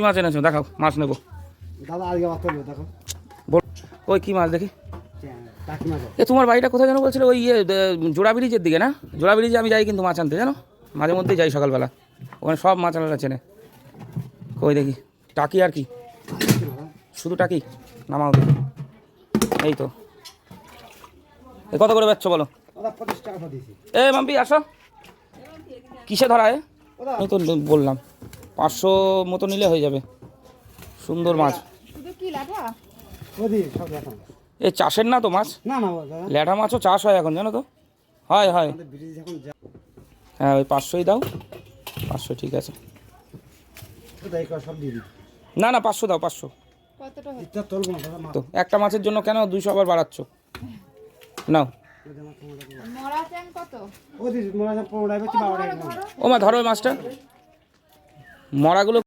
কি মাছ এনেছো? দেখাও মাছ নেব। দাদা আজকে দেখো। বল ওই কি মাছ দেখি? এ তোমার বাড়িটা কোথায় যেন বলছিল? ওই ইয়ে জোড়া ব্রিজের দিকে না? জোড়া ব্রিজে আমি যাই কিন্তু মাছ আনতে জানো? মাঝে মধ্যেই যাই সকালবেলা। ওখানে সব মাছ আনারা চেনে। কই দেখি? টাকি আর কি? শুধু টাকি? নামাও এই তো। এ কত করে বেচছো বলো? এ মাম্পি আসো। কিসে ধরা এ? আমি তো বললাম। পাঁচশো মতো নিলে হয়ে যাবে। সুন্দর মাছ। এ চাষের না তো মাছ? না না ল্যাঠা মাছও চাষ হয় এখন জানো তো? হয় হয়। হ্যাঁ ওই পাঁচশোই দাও। পাঁচশো ঠিক আছে। না না পাঁচশো দাও পাঁচশো। তো একটা মাছের জন্য কেন দুইশো আবার বাড়াচ্ছ? নাও। ও মা ধরো ওই মাছটা। মরাগুলো